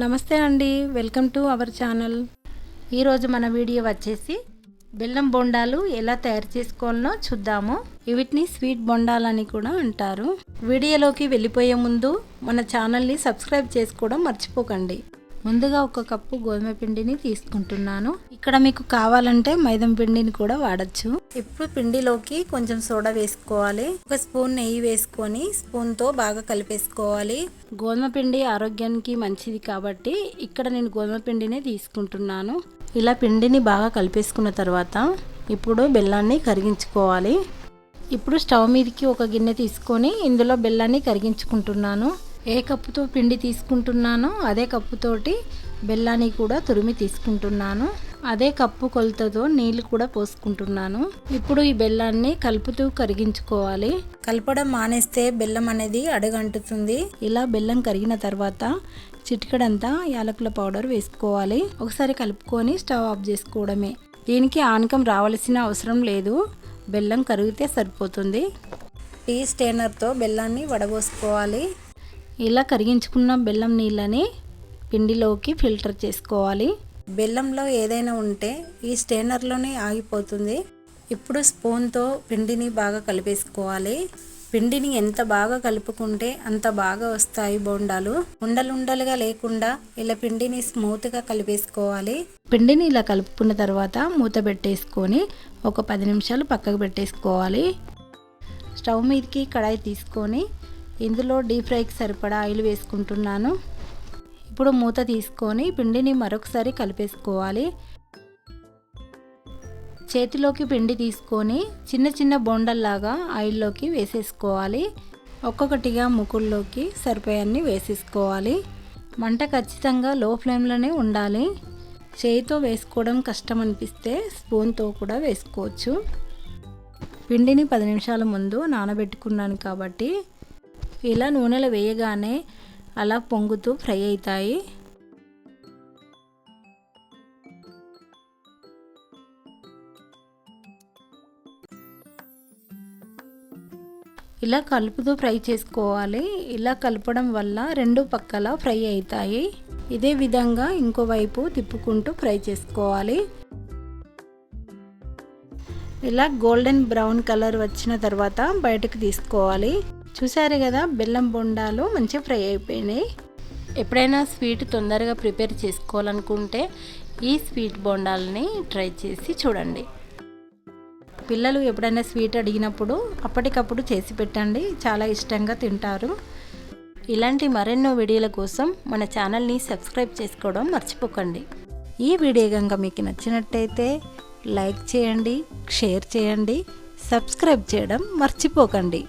నమస్తే అండి welcome to our channel. ఈరోజు మన వీడియో వచ్చేసి బెల్లం బొండాలు ఎలా తయారు చేసుకోవాలనో చూద్దాము. వీటిని స్వీట్ బొండాలని కూడా అంటారు. వీడియోలోకి వెళ్ళిపోయే ముందు మన ఛానల్ని సబ్స్క్రైబ్ చేసుకోవడం మర్చిపోకండి. ముందుగా ఒక కప్పు గోధుమ పిండిని తీసుకుంటున్నాను. ఇక్కడ మీకు కావాలంటే మైదం పిండిని కూడా వాడచ్చు. ఇప్పుడు పిండిలోకి కొంచెం సోడా వేసుకోవాలి. ఒక స్పూన్ నెయ్యి వేసుకొని స్పూన్తో బాగా కలిపేసుకోవాలి. గోధుమ పిండి ఆరోగ్యానికి మంచిది కాబట్టి ఇక్కడ నేను గోధుమ పిండినే తీసుకుంటున్నాను. ఇలా పిండిని బాగా కలిపేసుకున్న తర్వాత ఇప్పుడు బెల్లాన్ని కరిగించుకోవాలి. ఇప్పుడు స్టవ్ మీదకి ఒక గిన్నె తీసుకొని ఇందులో బెల్లాన్ని కరిగించుకుంటున్నాను. ఏ కప్పుతో పిండి తీసుకుంటున్నానో అదే కప్పుతోటి బెల్లాన్ని కూడా తురిమి తీసుకుంటున్నాను. అదే కప్పు కొలతతో నీళ్ళు కూడా పోసుకుంటున్నాను. ఇప్పుడు ఈ బెల్లాన్ని కలుపుతూ కరిగించుకోవాలి. కలపడం మానేస్తే బెల్లం అనేది అడుగంటుతుంది. ఇలా బెల్లం కరిగిన తర్వాత చిటికడంతా యాలకుల పౌడర్ వేసుకోవాలి. ఒకసారి కలుపుకొని స్టవ్ ఆఫ్ చేసుకోవడమే. దీనికి ఆనకం రావాల్సిన అవసరం లేదు. బెల్లం కరిగితే సరిపోతుంది. టీ స్టేనర్తో బెల్లాన్ని వడబోసుకోవాలి. ఇలా కరిగించుకున్న బెల్లం నీళ్ళని పిండిలోకి ఫిల్టర్ చేసుకోవాలి. బెల్లంలో ఏదైనా ఉంటే ఈ స్టేనర్లోనే ఆగిపోతుంది. ఇప్పుడు స్పూన్తో పిండిని బాగా కలిపేసుకోవాలి. పిండిని ఎంత బాగా కలుపుకుంటే అంత బాగా వస్తాయి బోండాలు. ఉండలుండలుగా లేకుండా ఇలా పిండిని స్మూత్గా కలిపేసుకోవాలి. పిండిని ఇలా కలుపుకున్న తర్వాత మూత పెట్టేసుకొని ఒక పది నిమిషాలు పక్కకు పెట్టేసుకోవాలి. స్టవ్ మీదకి కడాయి తీసుకొని ఇందులో డీప్ ఫ్రైకి సరిపడా ఆయిల్ వేసుకుంటున్నాను. ఇప్పుడు మూత తీసుకొని పిండిని మరొకసారి కలిపేసుకోవాలి. చేతిలోకి పిండి తీసుకొని చిన్న చిన్న బొండల్లాగా ఆయిల్లోకి వేసేసుకోవాలి. ఒక్కొక్కటిగా ముకుల్లోకి సరిపోయాన్ని వేసేసుకోవాలి. మంట ఖచ్చితంగా లో ఫ్లేమ్లోనే ఉండాలి. చేయితో వేసుకోవడం కష్టం అనిపిస్తే స్పూన్తో కూడా వేసుకోవచ్చు. పిండిని పది నిమిషాల ముందు నానబెట్టుకున్నాను కాబట్టి ఇలా నూనెలో వేయగానే అలా పొంగుతూ ఫ్రై అవుతాయి ఇలా కలుపుతూ ఫ్రై చేసుకోవాలి. ఇలా కలపడం వల్ల రెండు పక్కల ఫ్రై అవుతాయి ఇదే విధంగా ఇంకోవైపు తిప్పుకుంటూ ఫ్రై చేసుకోవాలి. ఇలా గోల్డెన్ బ్రౌన్ కలర్ వచ్చిన తర్వాత బయటకు తీసుకోవాలి. చూసారు కదా బెల్లం బొండాలు మంచిగా ఫ్రై అయిపోయినాయి. ఎప్పుడైనా స్వీట్ తొందరగా ప్రిపేర్ చేసుకోవాలనుకుంటే ఈ స్వీట్ బొండాలని ట్రై చేసి చూడండి. పిల్లలు ఎప్పుడైనా స్వీట్ అడిగినప్పుడు అప్పటికప్పుడు చేసి పెట్టండి చాలా ఇష్టంగా తింటారు. ఇలాంటి మరెన్నో వీడియోల కోసం మన ఛానల్ని సబ్స్క్రైబ్ చేసుకోవడం మర్చిపోకండి. ఈ వీడియో కనుక మీకు నచ్చినట్టయితే లైక్ చేయండి షేర్ చేయండి సబ్స్క్రైబ్ చేయడం మర్చిపోకండి.